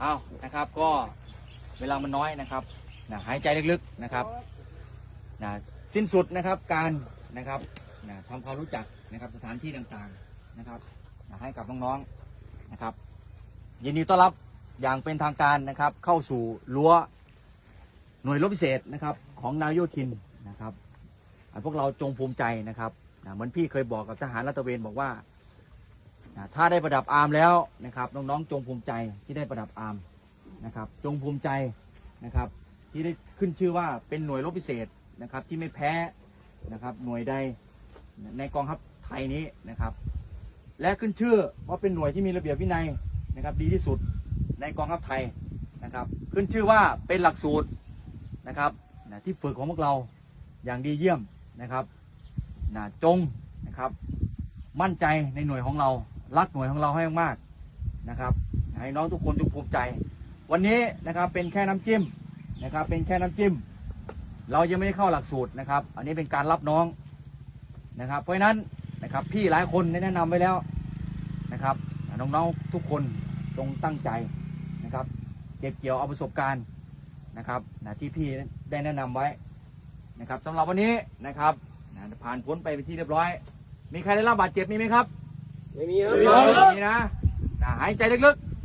เอานะครับก็เวลามันน้อยนะครับนะหายใจลึกๆนะครับนะสิ้นสุดนะครับการนะครับนะทำความรู้จักนะครับสถานที่ต่างๆนะครับนะให้กับน้องๆนะครับยินดีต้อนรับอย่างเป็นทางการนะครับ เข้าสู่รั้วหน่วยรบพิเศษนะครับ ของนายโยธินนะครับพวกเราจงภูมิใจนะครับนะเหมือนพี่เคยบอกกับทหารรัตเวนบอกว่า นะถ้าได้ประดับอาร์มแล้วนะครับน้องๆจงภูมิใจที่ได้ประดับอาร์มนะครับ จงภูมิใจนะครับ ที่ได้ขึ้นชื่อว่าเป็นหน่วยรบพิเศษนะครับ ที่ไม่แพ้นะครับ หน่วยใดในกองทัพไทยนี้นะครับ และขึ้นชื่อว่าเป็นหน่วยที่มีระเบียบวินัยนะครับ ดีที่สุดในกองทัพไทยนะครับ ขึ้นชื่อว่าเป็นหลักสูตรนะครับนะที่ฝึกของพวกเราอย่างดีเยี่ยมนะครับนะจงนะครับ มั่นใจในหน่วยของเรา รักหน่วยของเราให้มากๆนะครับ ให้น้องทุกคนจงภูมิใจ วันนี้นะครับเป็นแค่น้ำจิ้มนะครับ เป็นแค่น้ำจิ้ม เรายังไม่ได้เข้าหลักสูตรนะครับ อันนี้เป็นการรับน้องนะครับ เพราะฉะนั้นนะครับพี่หลายคนได้แนะนำไว้แล้วนะครับน้องๆทุกคนจงตั้งใจนะครับ เก็บเกี่ยวเอาประสบการณ์นะครับนะที่พี่ได้แนะนำไว้นะครับสำหรับวันนี้นะครับนะผ่านพ้นไปเป็นที่เรียบร้อย มีใครได้รับบาดเจ็บมีไหมครับ ไม่มีครับ ไม่มีนะนะหายใจลึกๆ